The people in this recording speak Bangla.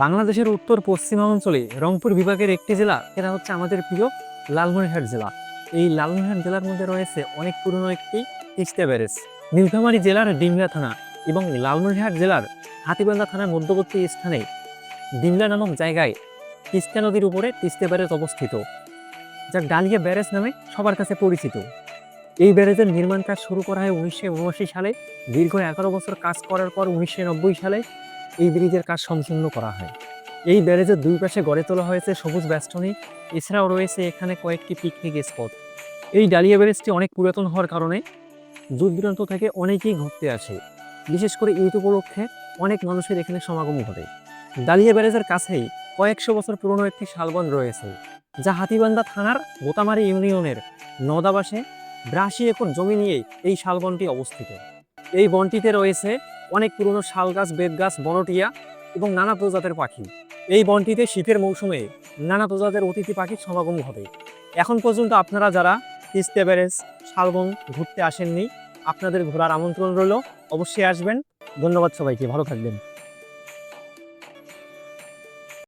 বাংলাদেশের উত্তর পশ্চিমাঞ্চলে রংপুর বিভাগের একটি জেলা এটা হচ্ছে আমাদের প্রিয় লালমনিরহাট জেলা। এই লালমনিরহাট জেলার মধ্যে রয়েছে অনেক পুরনো একটি তিস্তা ব্যারেজ। নীলফামারী জেলার ডিমলা থানা এবং লালমনিরহাট জেলার হাতিবান্ধা থানার মধ্যবর্তী স্থানে ডিমলা নামক জায়গায় তিস্তা নদীর উপরে তিস্তা ব্যারেজ অবস্থিত, যা ডালিয়া ব্যারেজ নামে সবার কাছে পরিচিত। এই ব্যারেজের নির্মাণ কাজ শুরু করা হয় উনিশশো উনআশি সালে। দীর্ঘ এগারো বছর কাজ করার পর উনিশশো নব্বই সালে এই ব্রিজের কাজ সম্পূর্ণ করা হয়। এই ব্যারেজের দুই পাশে গড়ে তোলা হয়েছে সবুজ বেষ্টনী এছাড়াও রয়েছে এখানে কয়েকটি পিকনিক স্পট এই ডালিয়া ব্যারেজটি অনেক পুরাতন হওয়ার কারণে দূর দূরান্ত থেকে অনেকেই ঘুরতে আসে। বিশেষ করে ঈদ উপলক্ষে অনেক মানুষের এখানে সমাগম ঘটে। ডালিয়া ব্যারেজের কাছেই কয়েকশো বছর পুরনো একটি শালবন রয়েছে, যা হাতিবান্ধা থানার গোতামারি ইউনিয়নের নদাবাসে বিরাশি একর জমি নিয়ে এই শালবনটি অবস্থিত। এই বনটিতে রয়েছে অনেক পুরনো শাল গাছ বেত গাছ বনটিয়া এবং নানা প্রজাতের পাখি। এই বনটিতে শীতের মৌসুমে নানা প্রজাতের অতিথি পাখির সমাগম ঘটে। এখন পর্যন্ত আপনারা যারা তিস্তা ব্যারেজ শালবন ঘুরতে আসেননি, আপনাদের ঘোরার আমন্ত্রণ রইল। অবশ্যই আসবেন। ধন্যবাদ সবাইকে। ভালো থাকবেন।